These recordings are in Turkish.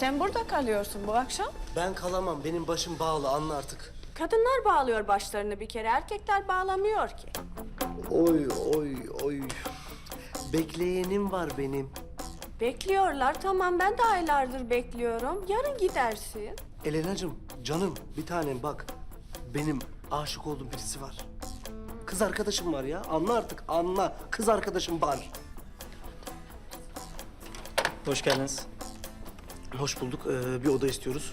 sen burada kalıyorsun bu akşam. Ben kalamam. Benim başım bağlı. Anla artık. Kadınlar bağlıyor başlarını bir kere, erkekler bağlamıyor ki. Oy oy oy. Bekleyenim var benim. Bekliyorlar, tamam ben de aylardır bekliyorum. Yarın gidersin. Elenacığım, canım, bir tanem bak. Benim aşık olduğum birisi var. Kız arkadaşım var ya. Anla artık, anla. Kız arkadaşım var. Hoş geldiniz. Hoş bulduk. Ee, bir oda istiyoruz.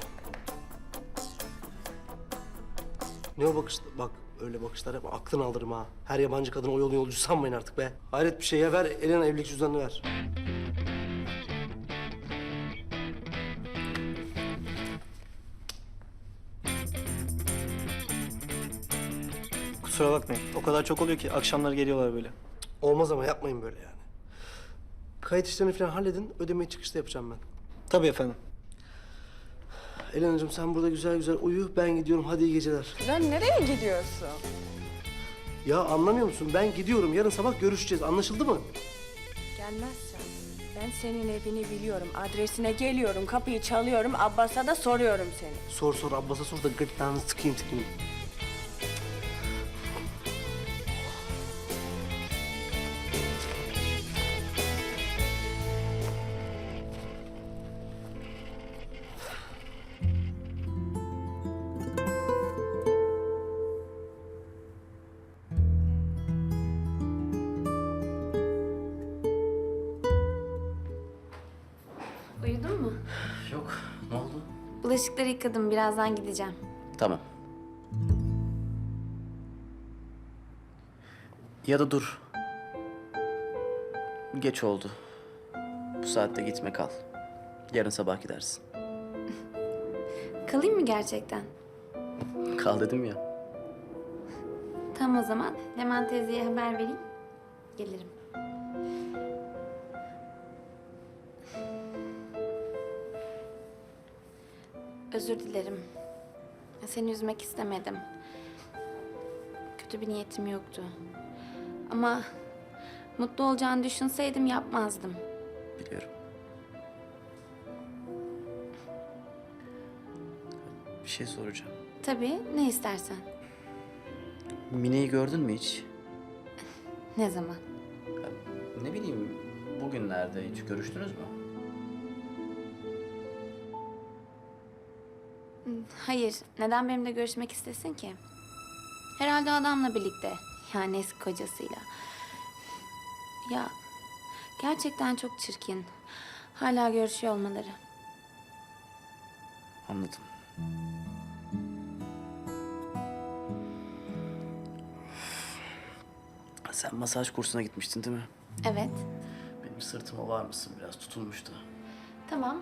Ne o bakış? Bak öyle bakışlar yapma. Aklını alırım ha. Her yabancı kadın o yolun yolcusu sanmayın artık be. Hayret bir şey ya. Ver Elena evlilik cüzdanını ver. Kusura bakmayın. O kadar çok oluyor ki akşamları geliyorlar böyle. Olmaz ama yapmayın böyle yani. Kayıt işlerini falan halledin. Ödemeyi çıkışta yapacağım ben. Tabii efendim. Elena'cığım sen burada güzel güzel uyu. Ben gidiyorum. Hadi iyi geceler. Sen nereye gidiyorsun? Ya anlamıyor musun? Ben gidiyorum. Yarın sabah görüşeceğiz. Anlaşıldı mı? Gelmezsen ben senin evini biliyorum. Adresine geliyorum, kapıyı çalıyorum. Abbas'a da soruyorum seni. Sor sor. Abbas'a sor da gırtlağını sıkayım sıkayım. Bulaşıkları yıkadım. Birazdan gideceğim. Tamam. Ya da dur. Geç oldu. Bu saatte gitme kal. Yarın sabah gidersin. Kalayım mı gerçekten? Kal dedim ya. Tamam o zaman. Leman teyzeye haber vereyim. Gelirim. Özür dilerim. Seni üzmek istemedim. Kötü bir niyetim yoktu. Ama mutlu olacağını düşünseydim yapmazdım. Biliyorum. Bir şey soracağım. Tabii ne istersen. Mine'yi gördün mü hiç? Ne zaman? Ne bileyim bugünlerde hiç görüştünüz mü? Hayır, neden benimle görüşmek istesin ki? Herhalde adamla birlikte, yani eski kocasıyla. Ya, gerçekten çok çirkin. Hala görüşüyor olmaları. Anladım. Sen masaj kursuna gitmiştin değil mi? Evet, Benim sırtıma var mısın? Biraz tutulmuştu. tamam.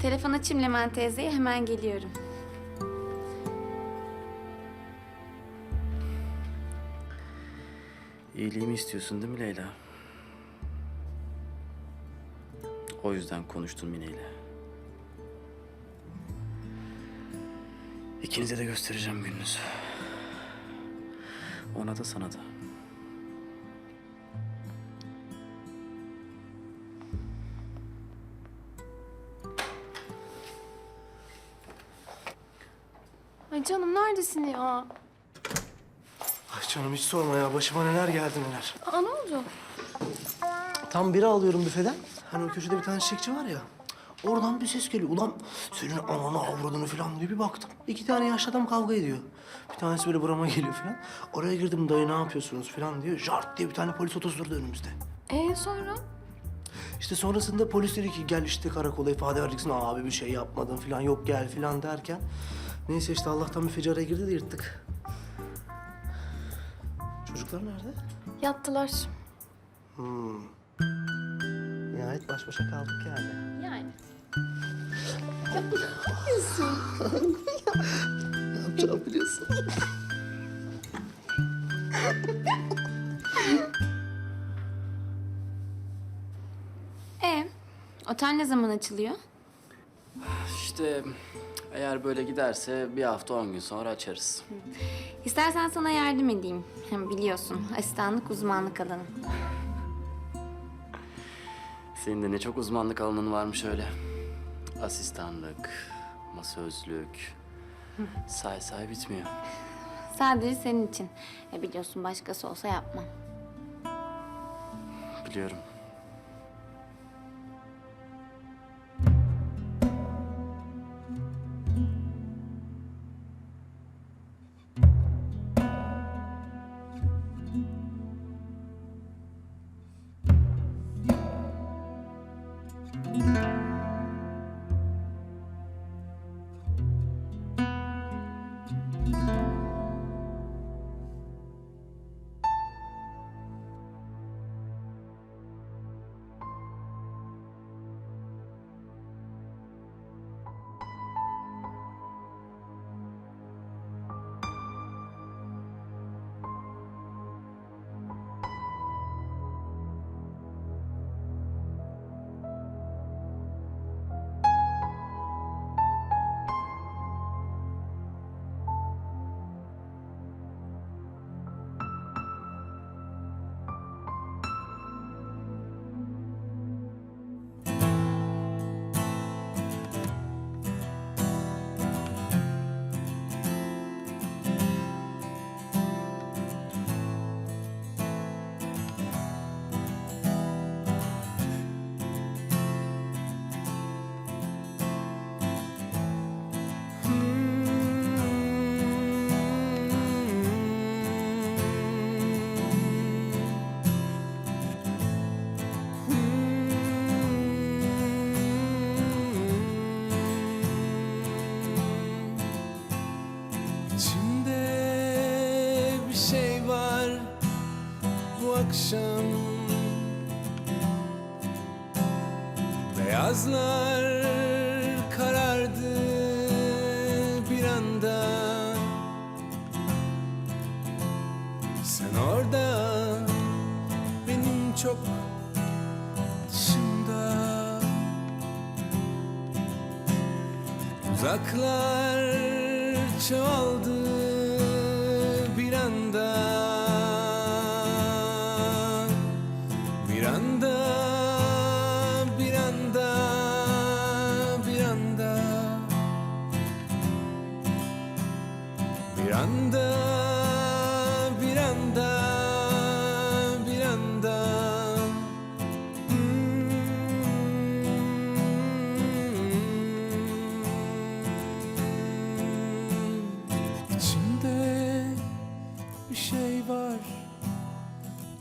Telefon açayım Leman teyzeye, hemen geliyorum. İyiliğimi istiyorsun değil mi Leyla? O yüzden konuştun Mine ile. İkinize de göstereceğim gününüzü. Ona da sana da. Ay canım neredesin ya? Canım hiç sorma ya. Başıma neler geldi neler. Aa ne oldu? Tam biri alıyorum büfeden. Hani o köşede bir tane çiçekçi var ya. Oradan bir ses geliyor. Ulan senin ananı avradını falan diye bir baktım. İki tane yaşlı adam kavga ediyor. Bir tanesi böyle burama geliyor falan. Oraya girdim dayı ne yapıyorsunuz falan diyor. Jart diye bir tane polis otosu durdu önümüzde. Ee sonra? İşte sonrasında polis dedi ki gel işte karakola ifade vereceksin. Abi bir şey yapmadın falan yok gel falan derken. Neyse işte Allah'tan bir fecaraya girdi de yırttık. Çocuklar nerede? Yattılar. Nihayet baş başa kaldık yani. Yani. Ne yapacağımı biliyorsun. E, otel ne zaman açılıyor? İşte eğer böyle giderse bir hafta on gün sonra açarız. İstersen sana yardım edeyim. Hem biliyorsun, asistanlık uzmanlık alanım. Senin de ne çok uzmanlık alanın varmış öyle. asistanlık, masözlük. Say say bitmiyor. Sadece senin için. E biliyorsun başkası olsa yapmam. Biliyorum. Akşam. Beyazlar karardı bir anda. Sen orada benim çok dışımda. Uzaklar çoğaldı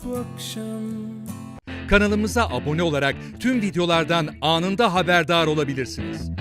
bu akşam Kanalımıza abone olarak tüm videolardan anında haberdar olabilirsiniz.